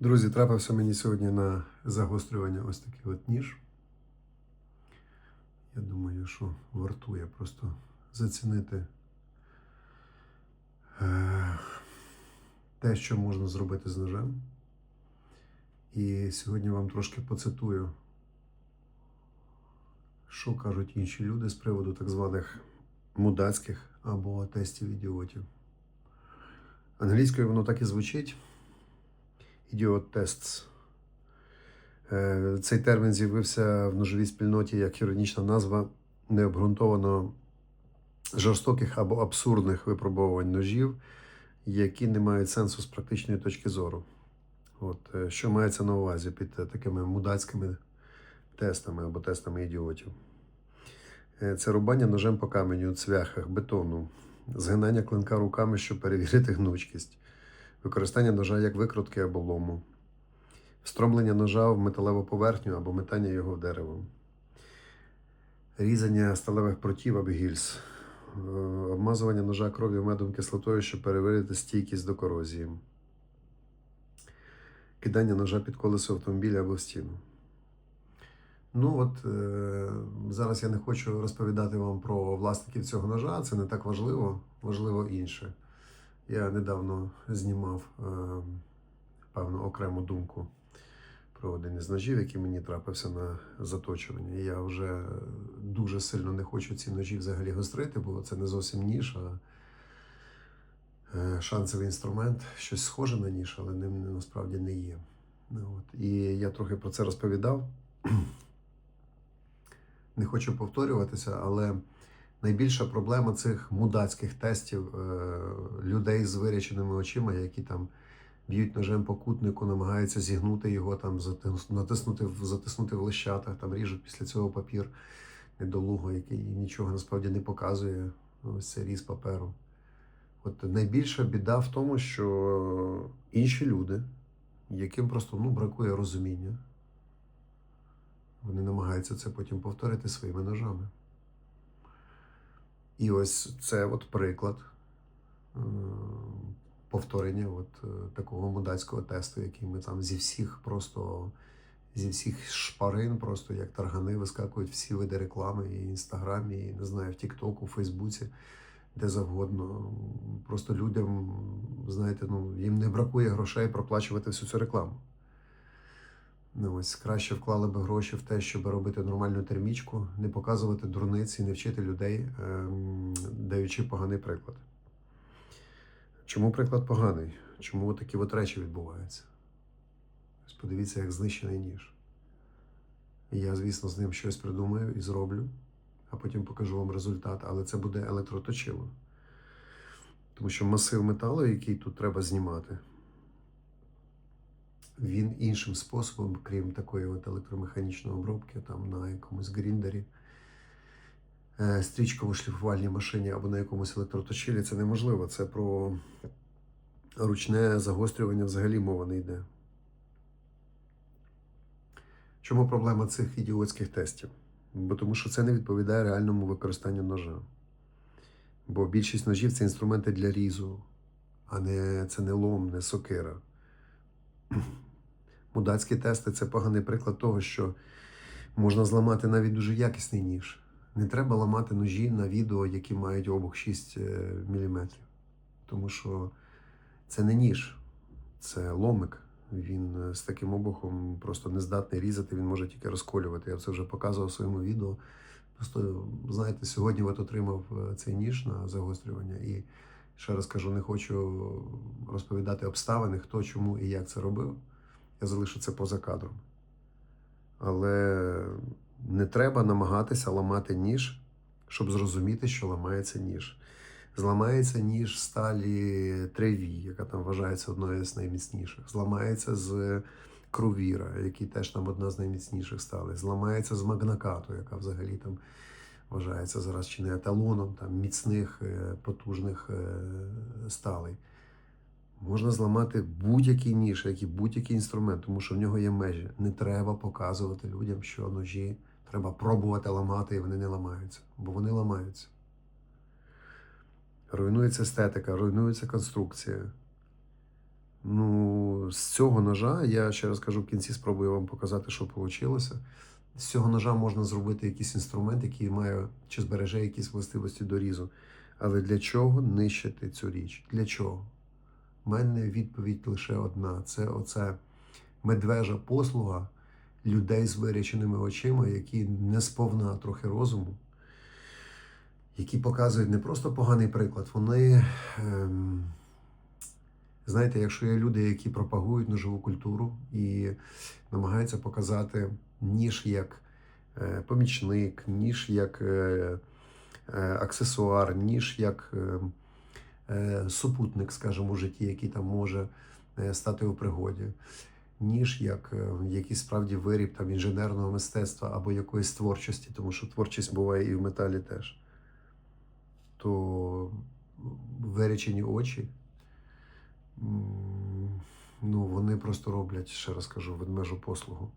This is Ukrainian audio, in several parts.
Друзі, трапився мені сьогодні на загострювання ось такий от ніж. Я думаю, що вартує просто зацінити е, те, що можна зробити з ножем. І сьогодні вам трошки поцитую, що кажуть інші люди з приводу так званих мудацьких або тестів ідіотів. Англійською воно так і звучить. Idiot Tests. Е, Цей термін з'явився в ножовій спільноті як іронічна назва необґрунтовано жорстоких або абсурдних випробовувань ножів, які не мають сенсу з практичної точки зору. От, е, що мається на увазі під е, такими мудацькими тестами або тестами ідіотів? Це рубання ножем по каменю, цвяхах, бетону, згинання клинка руками, щоб перевірити гнучкість, використання ножа як викрутки або лому, встромлення ножа в металеву поверхню або метання його в дерево, різання сталевих прутів або гільз, е, обмазування ножа кров'ю медом кислотою, щоб перевірити стійкість до корозії, кидання ножа під колесо автомобіля або в стіну. Ну от е, зараз я не хочу розповідати вам про власників цього ножа, це не так важливо, важливо інше. Я недавно знімав е, певну окрему думку про один із ножів, який мені трапився на заточуванні. Я вже дуже сильно не хочу ці ножі взагалі гострити, бо це не зовсім ніж, а е, шансовий інструмент, щось схоже на ніж, але ним насправді не є. Ну, от. І я трохи про це розповідав. Не хочу повторюватися, але найбільша проблема цих мудацьких тестів е, людей з виряченими очима, які там б'ють ножем по кутнику, намагаються зігнути його, там натиснути, затиснути в лищатах, там ріжуть після цього папір недолуго, який нічого насправді не показує. Ось це різ паперу. От найбільша біда в тому, що інші люди, яким просто ну, бракує розуміння, вони намагаються це потім повторити своїми ножами. І ось це от приклад е, повторення от е, такого мудацького тесту, який ми там зі всіх просто зі всіх шпарин, просто як таргани, вискакують всі види реклами, і інстаграмі, і не знаю, в Тіктоку, Фейсбуці, де завгодно. Просто людям, знаєте, ну їм не бракує грошей проплачувати всю цю рекламу. Ну, ось краще вклали би гроші в те, щоб робити нормальну термічку, не показувати дурниці, не вчити людей, ем, даючи поганий приклад. Чому приклад поганий? Чому такі от речі відбуваються? Ось подивіться, як знищений ніж. Я, звісно, з ним щось придумаю і зроблю, а потім покажу вам результат, але це буде електроточило. Тому що масив металу, який тут треба знімати, він іншим способом, крім такої от електромеханічної обробки, там на якомусь гріндері, е, стрічково-шліфувальній машині або на якомусь електроточилі, це неможливо. Це про ручне загострювання взагалі мова не йде. Чому проблема цих ідіотських тестів? Бо тому що це не відповідає реальному використанню ножа. Бо більшість ножів це інструменти для різу, а не це не лом, не сокира. Мудацькі тести це поганий приклад того, що можна зламати навіть дуже якісний ніж. Не треба ламати ножі на відео, які мають обух 6 мм. Тому що це не ніж, це ломик. Він е, з таким обухом просто не здатний різати, він може тільки розколювати. Я це вже показував в своєму відео. Просто, знаєте, сьогодні от отримав е, цей ніж на загострювання і ще раз кажу, не хочу розповідати обставини, хто, чому і як це робив. Я залишу це поза кадром. Але не треба намагатися ламати ніж, щоб зрозуміти, що ламається ніж. Зламається ніж сталі Треві, яка там вважається одною з найміцніших. Зламається з Крувіра, який теж там одна з найміцніших стали. Зламається з Магнакату, яка взагалі там вважається зараз чи не еталоном там, міцних, е, потужних е, сталей. Можна зламати будь-який ніж, як і будь-який інструмент, тому що в нього є межі. Не треба показувати людям, що ножі треба пробувати ламати, і вони не ламаються, бо вони ламаються. Руйнується естетика, руйнується конструкція. Ну, з цього ножа, я ще раз кажу, в кінці спробую вам показати, що вийшло. З цього ножа можна зробити якийсь інструмент, який має чи збереже якісь властивості дорізу. Але для чого нищити цю річ? Для чого? У мене відповідь лише одна: це оце медвежа послуга людей з виряченими очима, які не сповна трохи розуму, які показують не просто поганий приклад, вони. Ем, Знаєте, якщо є люди, які пропагують ножову культуру і намагаються показати ніж як е, помічник, ніж як е, е, аксесуар, ніж як е, е, супутник, скажімо, у житті, який там може е, стати у пригоді, ніж як е, якийсь справді виріб там інженерного мистецтва або якоїсь творчості, тому що творчість буває і в металі теж, то виречені очі. Ну, вони просто роблять, ще раз кажу, ведмежу послугу.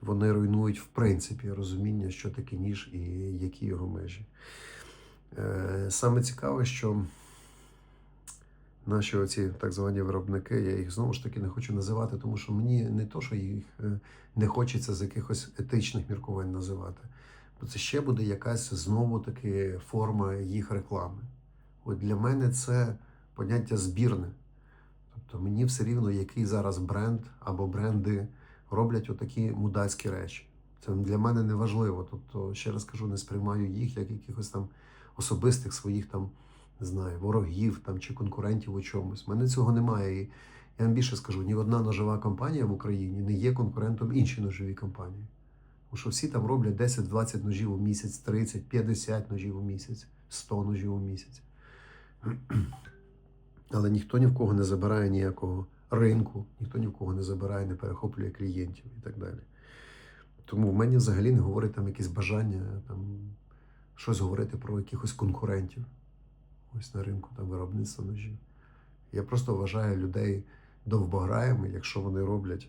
Вони руйнують в принципі розуміння, що таке ніж і які його межі. Е, Саме цікаве, що наші оці так звані виробники, я їх знову ж таки не хочу називати, тому що мені не то, що їх е, не хочеться з якихось етичних міркувань називати. Бо це ще буде якась знову таки форма їх реклами. От для мене це поняття збірне. Тобто мені все рівно, який зараз бренд або бренди роблять отакі мудацькі речі. Це для мене не важливо. Тобто, ще раз кажу, не сприймаю їх як якихось там особистих своїх там, знаю, ворогів там чи конкурентів у чомусь. У мене цього немає. І я вам більше скажу, ні одна ножова компанія в Україні не є конкурентом іншій ножовій компанії. Тому що всі там роблять 10-20 ножів у місяць, 30, 50 ножів у місяць, 100 ножів у місяць. Але ніхто ні в кого не забирає ніякого ринку, ніхто ні в кого не забирає, не перехоплює клієнтів і так далі. Тому в мене взагалі не говорить там якісь бажання там, щось говорити про якихось конкурентів ось на ринку там, виробництва ножів. Я просто вважаю людей довбограями, якщо вони роблять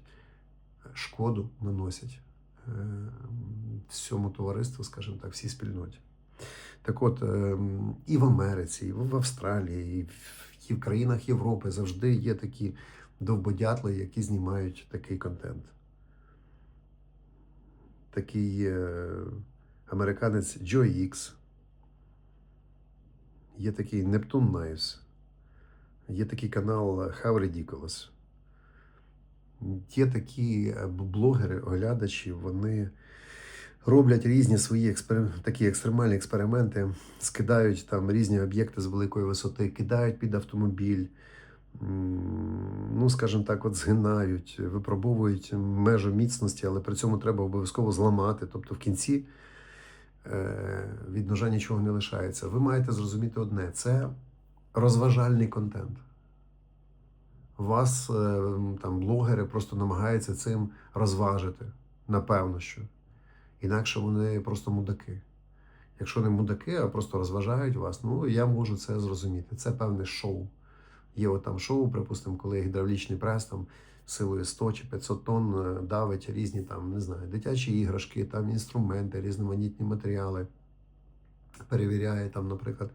шкоду, наносять е, всьому товариству, скажімо так, всій спільноті. Так от, ем, і в Америці, і в Австралії, і в, і в країнах Європи завжди є такі довбодятли, які знімають такий контент. Такий е, американець Джо Ікс, є такий Neptune Knives, є такий канал How Ridiculous. Є такі е, блогери, оглядачі, вони роблять різні свої експерим... такі екстремальні експерименти, скидають там різні об'єкти з великої висоти, кидають під автомобіль, ну, скажімо так, от згинають, випробовують межу міцності, але при цьому треба обов'язково зламати. Тобто в кінці від ножа нічого не лишається. Ви маєте зрозуміти одне: це розважальний контент. Вас е, там блогери просто намагаються цим розважити. Напевно, що. Інакше вони просто мудаки. Якщо не мудаки, а просто розважають вас, ну я можу це зрозуміти. Це певне шоу. Є от там шоу, припустимо, коли гідравлічний прес там силою 100 чи 500 тонн е, давить різні там, не знаю, дитячі іграшки, там інструменти, різноманітні матеріали. Перевіряє там, наприклад,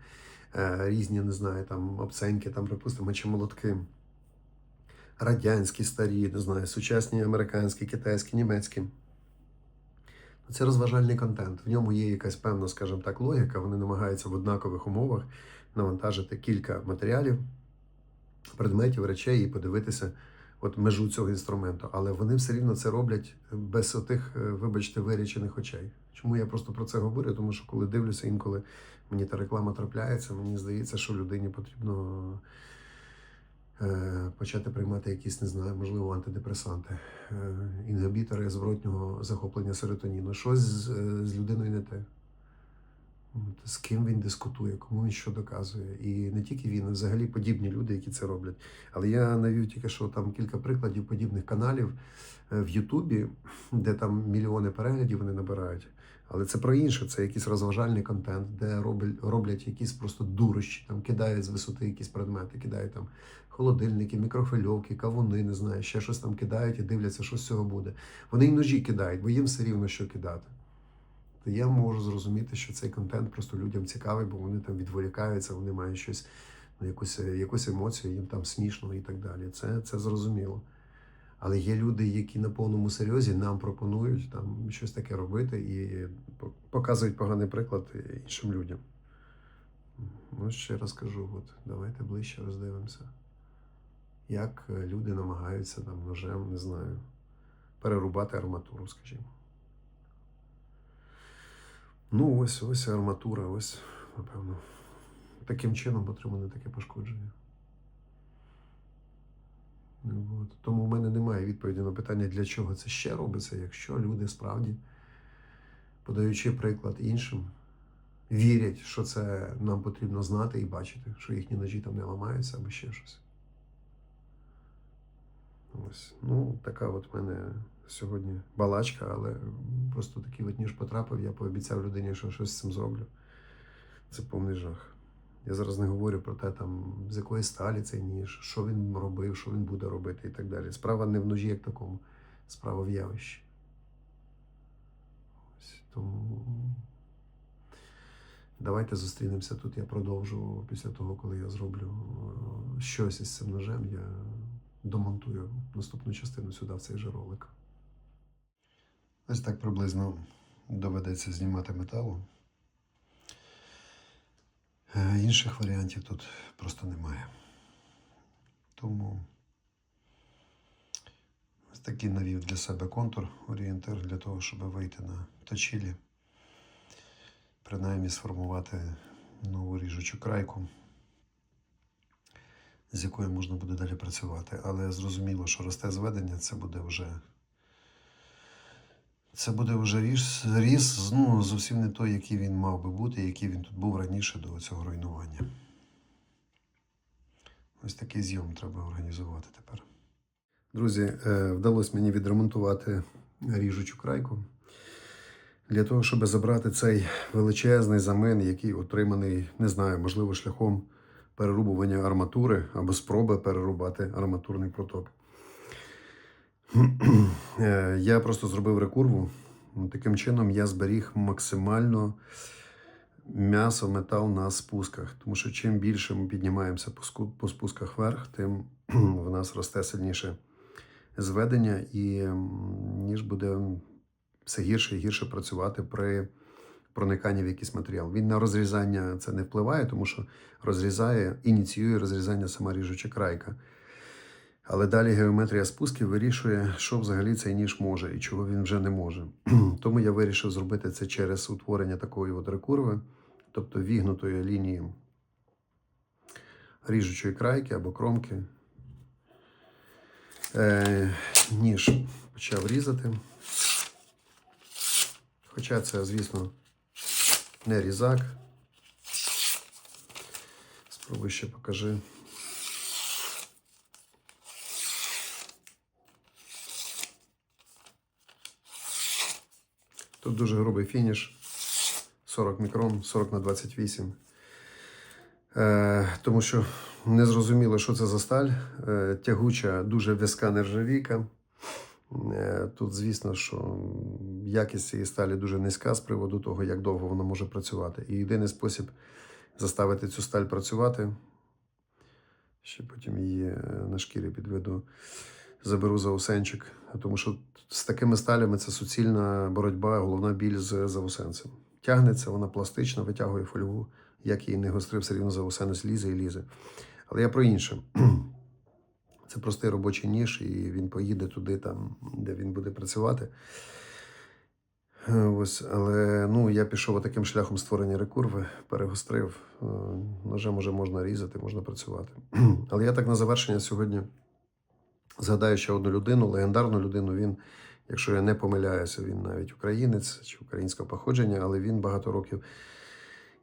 е, різні, не знаю, там обценьки, там, припустимо, чи молотки. Радянські старі, не знаю, сучасні американські, китайські, німецькі. Це розважальний контент. В ньому є якась певна, скажімо так, логіка. Вони намагаються в однакових умовах навантажити кілька матеріалів, предметів, речей і подивитися от межу цього інструменту. Але вони все рівно це роблять без отих, е, вибачте, вирічених очей. Чому я просто про це говорю? Тому що коли дивлюся, інколи мені та реклама трапляється, мені здається, що людині потрібно. е, Почати приймати якісь, не знаю, можливо, антидепресанти, е, інгибітори зворотнього захоплення серотоніну. Щось з, з людиною не те. З ким він дискутує, кому він що доказує. І не тільки він, а взагалі подібні люди, які це роблять. Але я навів тільки що там кілька прикладів подібних каналів е, в Ютубі, де там мільйони переглядів вони набирають. Але це про інше, це якийсь розважальний контент, де роблять якісь просто дурощі, там кидають з висоти якісь предмети, кидають там холодильники, мікрохвильовки, кавуни, не знаю, ще щось там кидають і дивляться, що з цього буде. Вони й ножі кидають, бо їм все рівно що кидати. То я можу зрозуміти, що цей контент просто людям цікавий, бо вони там відволікаються, вони мають щось ну, якусь, якусь емоцію, їм там смішно і так далі. Це, це зрозуміло. Але є люди, які на повному серйозі нам пропонують там щось таке робити і показують поганий приклад іншим людям. Ну, ще раз кажу, от, давайте ближче роздивимося. Як люди намагаються там ножем, не знаю, перерубати арматуру, скажімо. Ну, ось ось арматура, ось, напевно. Таким чином отримане таке пошкодження. От. Тому в мене немає відповіді на питання, для чого це ще робиться, якщо люди справді, подаючи приклад іншим, вірять, що це нам потрібно знати і бачити, що їхні ножі там не ламаються або ще щось. Ось. Ну, така от в мене сьогодні балачка, але просто такий от ніж потрапив, я пообіцяв людині, що щось з цим зроблю. Це повний жах. Я зараз не говорю про те, там, з якої сталі цей ніж, що він робив, що він буде робити і так далі. Справа не в ножі як такому, справа в явищі. Ось, тому давайте зустрінемося тут. Я продовжу після того, коли я зроблю е, щось із цим ножем, я домонтую наступну частину сюди в цей же ролик. Ось так приблизно доведеться знімати металу. Е, Інших варіантів тут просто немає. Тому ось такий навів для себе контур, орієнтир для того, щоб вийти на точілі, принаймні сформувати нову ріжучу крайку, з якою можна буде далі працювати. Але зрозуміло, що росте зведення, це буде вже. Це буде вже ріс, ріс ну, зовсім не той, який він мав би бути, який він тут був раніше до цього руйнування. Ось такий зйом треба організувати тепер. Друзі, е, вдалося мені відремонтувати ріжучу крайку. Для того, щоб забрати цей величезний замен, який отриманий, не знаю, можливо, шляхом перерубування арматури або спроби перерубати арматурний проток. Е, Я просто зробив рекурву. Таким чином я зберіг максимально м'ясо, метал на спусках. Тому що чим більше ми піднімаємося по, спусках вверх, тим в нас росте сильніше зведення, і ніж буде все гірше і гірше працювати при прониканні в якийсь матеріал. Він на розрізання це не впливає, тому що розрізає, ініціює розрізання сама ріжуча крайка. Але далі геометрія спусків вирішує, що взагалі цей ніж може і чого він вже не може. Тому я вирішив зробити це через утворення такої от рекурви, тобто вігнутої лінії ріжучої крайки або кромки. Е, ніж почав різати. Хоча це, звісно, не різак. Спробуй ще покажи. Тут дуже грубий фініш. 40 мікрон, 40 на 28. Е, тому що не зрозуміло, що це за сталь. Е, тягуча, дуже в'язка нержавійка. Е, тут, звісно, що якість цієї сталі дуже низька з приводу того, як довго вона може працювати. І єдиний спосіб заставити цю сталь працювати. Ще потім її е, на шкірі підведу, заберу заусенчик. Тому що з такими сталями це суцільна боротьба, головна біль з заусенцем. Тягнеться, вона пластична, витягує фольгу, як її не гострив, все рівно заусенець лізе і лізе. Але я про інше. Це простий робочий ніж, і він поїде туди, там, де він буде працювати. Е, Ось, але ну, я пішов таким шляхом створення рекурви, перегострив. Е, Ножем уже можна різати, можна працювати. Але я так на завершення сьогодні згадаю ще одну людину, легендарну людину. Він, якщо я не помиляюся, він навіть українець чи українського походження, але він багато років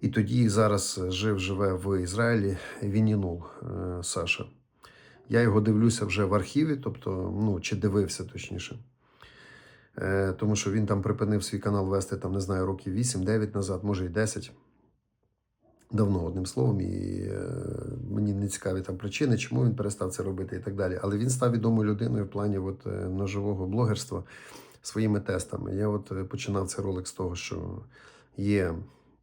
і тоді, і зараз жив, живе в Ізраїлі. Вінінул е, Саша. Я його дивлюся вже в архіві, тобто, ну, чи дивився точніше. Е, тому що він там припинив свій канал вести, там, не знаю, років 8-9 назад, може і 10. Давно, одним словом, і е, мені не цікаві там причини, чому він перестав це робити і так далі. Але він став відомою людиною в плані от, е, ножового блогерства своїми тестами. Я от е, починав цей ролик з того, що є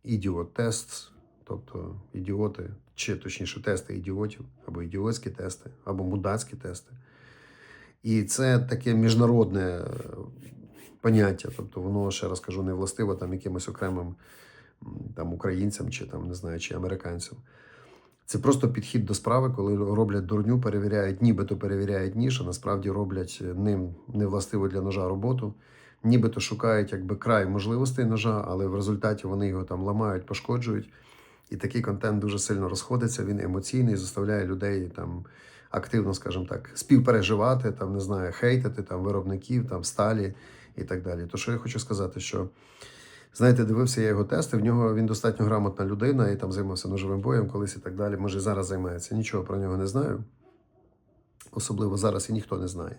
ідіот-тест, тобто ідіоти, чи точніше тести ідіотів, або ідіотські тести, або мудацькі тести. І це таке міжнародне е, поняття, тобто воно, ще раз кажу, не властиво там якимось окремим там, українцям чи там, не знаю, чи американцям. Це просто підхід до справи, коли роблять дурню, перевіряють, нібито перевіряють ніж, а насправді роблять ним невластиву для ножа роботу. Нібито шукають якби край можливостей ножа, але в результаті вони його там ламають, пошкоджують. І такий контент дуже сильно розходиться. Він емоційний, заставляє людей там активно, скажімо так, співпереживати, там не знаю, хейтити там виробників, там сталі і так далі. То що я хочу сказати, що знаєте, дивився я його тести. В нього він достатньо грамотна людина і там займався ножовим боєм колись і так далі. Може, зараз займається. Нічого про нього не знаю. Особливо зараз і ніхто не знає.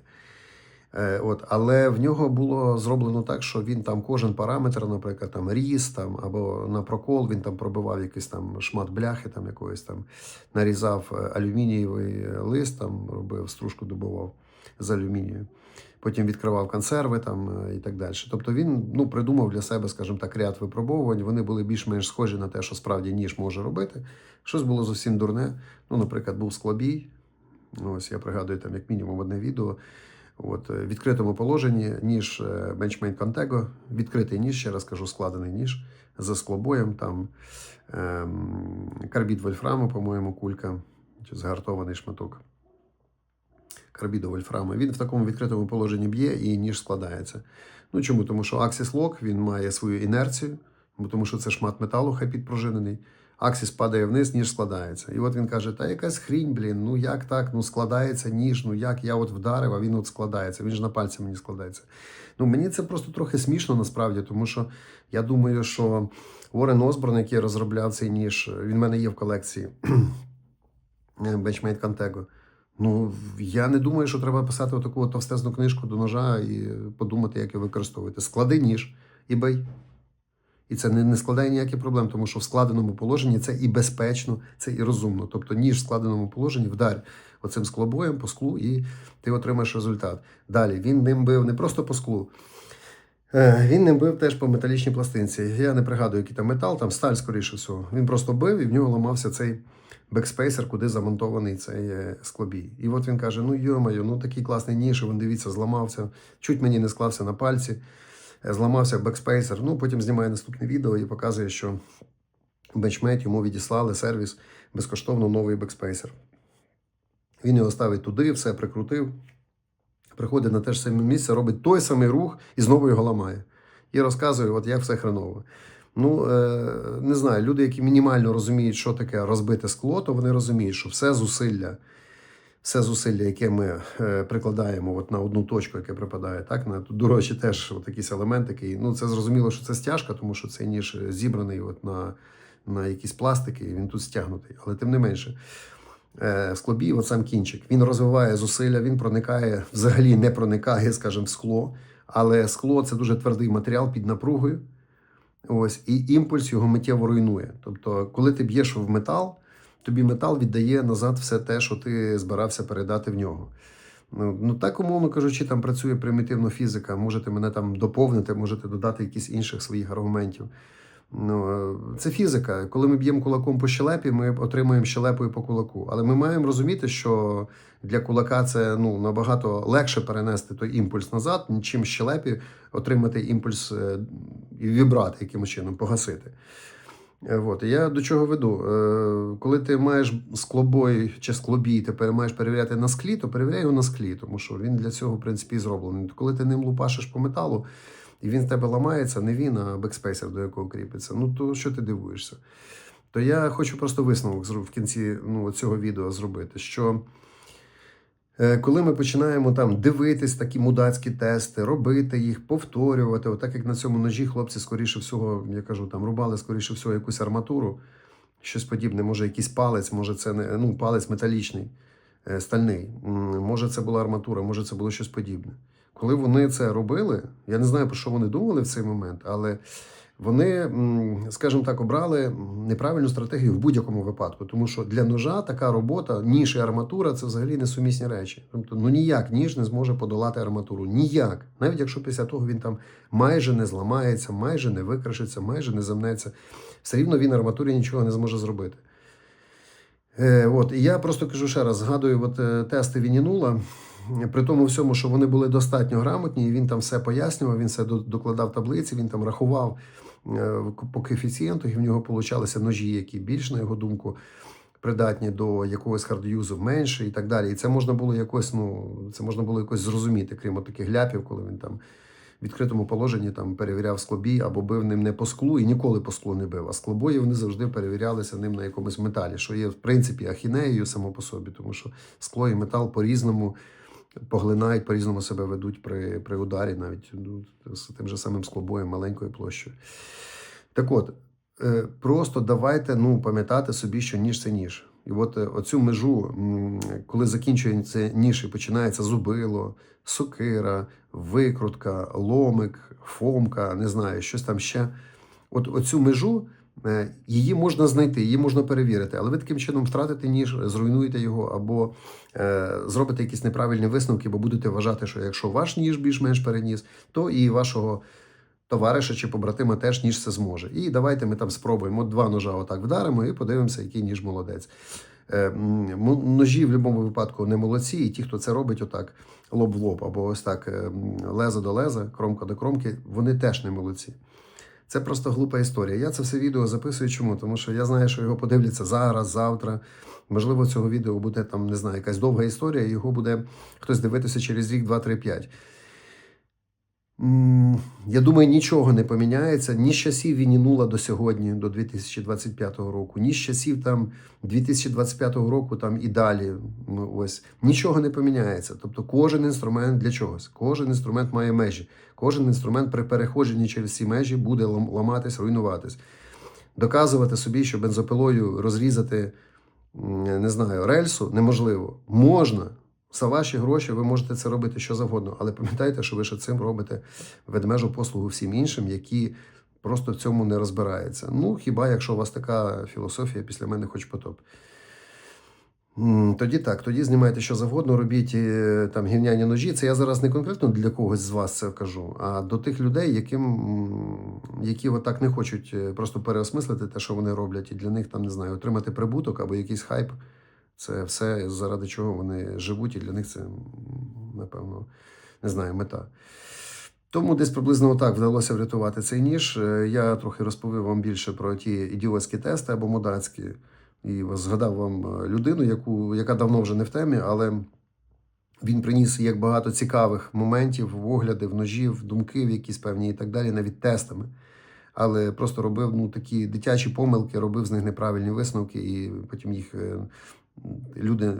Е, от, але в нього було зроблено так, що він там кожен параметр, наприклад, там ріс там, або на прокол, він там пробивав якийсь там шмат бляхи, там якоїсь там нарізав е, алюмінієвий лист, там робив стружку добував з алюмінію. Потім відкривав консерви там е, і так далі. Тобто він ну, придумав для себе, скажімо так, ряд випробовувань. Вони були більш-менш схожі на те, що справді ніж може робити. Щось було зовсім дурне. Ну, наприклад, був склобій. Ось я пригадую там як мінімум одне відео. От, е, в відкритому положенні ніж е, Benchmade Contego, відкритий ніж, ще раз кажу, складений ніж за склобоєм, там ем, карбід вольфраму, по-моєму, кулька, чи згартований шматок карбіду вольфраму. Він в такому відкритому положенні б'є і ніж складається. Ну чому? Тому що Axis Lock він має свою інерцію, тому що це шмат металу, хай підпружинений. Аксіс падає вниз, ніж складається. І от він каже: та якась хрінь, блін, ну як так? Ну складається ніж, ну як я от вдарив, а він от складається. Він ж на пальці мені складається. Ну мені це просто трохи смішно насправді, тому що я думаю, що Уоррен Осборн, який розробляв цей ніж, він в мене є в колекції Benchmade Contego. Ну, я не думаю, що треба писати отаку товстезну книжку до ножа і подумати, як його використовувати. Склади ніж і бий. І це не, не складає ніяких проблем, тому що в складеному положенні це і безпечно, це і розумно. Тобто ніж в складеному положенні вдарь оцим склобоєм по склу, і ти отримаєш результат. Далі він ним бив не просто по склу. Е, Він ним бив теж по металічній пластинці. Я не пригадую, який там метал, там сталь, скоріше всього. Він просто бив і в нього ламався цей бекспейсер, куди замонтований цей е, склобій. І от він каже: ну йомаю, ну такий класний ніж, він дивіться, зламався. Чуть мені не склався на пальці, Е, зламався бекспейсер. Ну, потім знімає наступне відео і показує, що Benchmade йому відіслали сервіс безкоштовно новий бекспейсер. Він його ставить туди, все прикрутив. Приходить на те ж саме місце, робить той самий рух і знову його ламає. І розказує, от як все хреново. Ну, е, не знаю, люди, які мінімально розуміють, що таке розбите скло, то вони розуміють, що все зусилля, все зусилля, яке ми е, прикладаємо от на одну точку, яке припадає, так, на до речі, теж от якийсь елемент, який, ну, це зрозуміло, що це стяжка, тому що цей ніж зібраний от на, на якісь пластики, і він тут стягнутий. Але тим не менше, склобій, от сам кінчик, він розвиває зусилля, він проникає, взагалі не проникає, скажімо, в скло. Але скло це дуже твердий матеріал під напругою. Ось, і імпульс його миттєво руйнує. Тобто, коли ти б'єш в метал, тобі метал віддає назад все те, що ти збирався передати в нього. Ну, ну так, умовно кажучи, там працює примітивна фізика. Можете мене там доповнити, можете додати якісь інших своїх аргументів. Ну, е, це фізика. Коли ми б'ємо кулаком по щелепі, ми отримуємо щелепою по кулаку. Але ми маємо розуміти, що для кулака це ну, набагато легше перенести той імпульс назад, чим щелепі отримати імпульс е, і вібрати якимось чином, погасити. Е, От. Я до чого веду? Коли ти маєш склобой чи склобій, ти маєш перевіряти на склі, то перевіряй його на склі, тому що він для цього, в принципі, зроблений. Коли ти ним лупашиш по металу, і він в тебе ламається, не він, а бекспейсер, до якого кріпиться. Ну то що ти дивуєшся? То я хочу просто висновок в кінці ну, цього відео зробити, що е, коли ми починаємо там дивитись такі мудацькі тести, робити їх, повторювати, отак як на цьому ножі хлопці, скоріше всього, я кажу, там рубали, скоріше всього, якусь арматуру, щось подібне, може, якийсь палець, може, це не ну, палець металічний, е, стальний. Може, це була арматура, може, це було щось подібне. Коли вони це робили, я не знаю, про що вони думали в цей момент, але вони, скажімо так, обрали неправильну стратегію в будь-якому випадку. Тому що для ножа така робота, ніж і арматура це взагалі несумісні речі. Тобто, ну ніяк ніж не зможе подолати арматуру. Ніяк. Навіть якщо після того він там майже не зламається, майже не викришиться, майже не замнеться, все рівно він арматурі нічого не зможе зробити. Е, от, і я просто кажу ще раз: згадую от, е, тести Вінінула. При тому всьому, що вони були достатньо грамотні, і він там все пояснював, він все докладав таблиці, він там рахував е, по коефіцієнту, і в нього получалися ножі, які більш, на його думку, придатні до якогось хардюзу менше і так далі. І це можна було якось, ну, це можна було якось зрозуміти, крім таких ляпів, коли він там в відкритому положенні там перевіряв склобій або бив ним не по склу і ніколи по склу не бив. А склобої вони завжди перевірялися ним на якомусь металі, що є в принципі ахінеєю само по собі, тому що скло і метал по-різному поглинають, по-різному себе ведуть при, при ударі, навіть ну, з тим же самим склобоєм маленькою площею. Так от, е, просто давайте ну, пам'ятати собі, що ніж це ніж. І от е, оцю межу, коли закінчується ніж і починається зубило, сокира, викрутка, ломик, фомка, не знаю, щось там ще. От оцю межу її можна знайти, її можна перевірити, але ви таким чином втратите ніж, зруйнуєте його або е, зробите якісь неправильні висновки, бо будете вважати, що якщо ваш ніж більш-менш переніс, то і вашого товариша чи побратима теж ніж це зможе. І давайте ми там спробуємо два ножа отак вдаримо і подивимося, який ніж молодець. Е, Ножі в будь-якому випадку не молодці, і ті, хто це робить отак лоб в лоб, або ось так е, лезо до леза, кромка до кромки, вони теж не молодці. Це просто глупа історія. Я це все відео записую. Чому? Тому що я знаю, що його подивляться зараз, завтра. Можливо, цього відео буде там, не знаю, якась довга історія, його буде хтось дивитися через рік, два, три, п'ять. Я думаю, нічого не поміняється ні з часів Вінінула до сьогодні, до 2025 року, ні з часів там 2025 року там і далі. Ну, ось нічого не поміняється. Тобто, кожен інструмент для чогось, кожен інструмент має межі. Кожен інструмент при переходженні через ці межі буде ламатись, руйнуватись. Доказувати собі, що бензопилою розрізати, не знаю, рельсу неможливо. Можна. За ваші гроші ви можете це робити що завгодно, але пам'ятайте, що ви ще цим робите ведмежу послугу всім іншим, які просто в цьому не розбираються. Ну, хіба якщо у вас така філософія після мене хоч потоп. Тоді так, тоді знімайте що завгодно, робіть е, там гівняні ножі. Це я зараз не конкретно для когось з вас це кажу, а до тих людей, яким, які отак не хочуть е, просто переосмислити те, що вони роблять, і для них там не знаю, отримати прибуток або якийсь хайп. Це все заради чого вони живуть, і для них це, напевно, не знаю, мета. Тому десь приблизно отак вдалося врятувати цей ніж. Е, Я трохи розповів вам більше про ті ідіотські тести або мудацькі. І згадав вам е, людину, яку, яка давно вже не в темі, але він приніс як багато цікавих моментів, оглядів, ножів, думків, якісь певні і так далі, навіть тестами. Але просто робив ну, такі дитячі помилки, робив з них неправильні висновки, і потім їх е, люди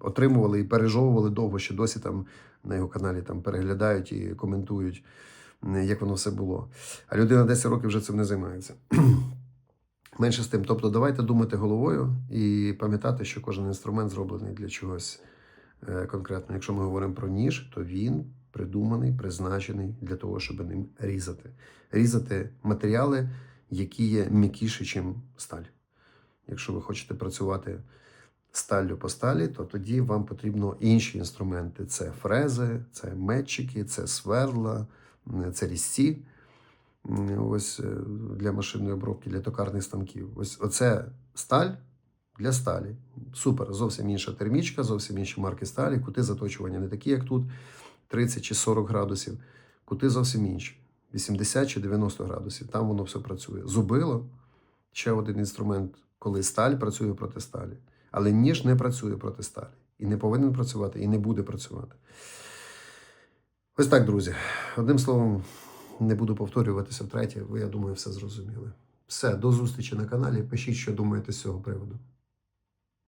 отримували і пережовували довго, ще досі там на його каналі там переглядають і коментують, як воно все було. А людина 10 років вже цим не займається. Менше з тим. Тобто, давайте думати головою і пам'ятати, що кожен інструмент зроблений для чогось е, конкретно. Якщо ми говоримо про ніж, то він придуманий, призначений для того, щоб ним різати. Різати матеріали, які є м'якіші, ніж сталь. Якщо ви хочете працювати сталлю по сталі, то тоді вам потрібно інші інструменти: це фрези, це метчики, це сверла, це різці. Ось е, для машинної обробки, для токарних станків. Ось оце сталь для сталі. Супер. Зовсім інша термічка, зовсім інші марки сталі. Кути заточування не такі, як тут, 30 чи 40 градусів. Кути зовсім інші. 80 чи 90 градусів. Там воно все працює. Зубило ще один інструмент, коли сталь працює проти сталі. Але ніж не працює проти сталі. І не повинен працювати, і не буде працювати. Ось так, друзі. Одним словом, не буду повторюватися втретє, ви, я думаю, все зрозуміли. Все, до зустрічі на каналі. Пишіть, що думаєте з цього приводу.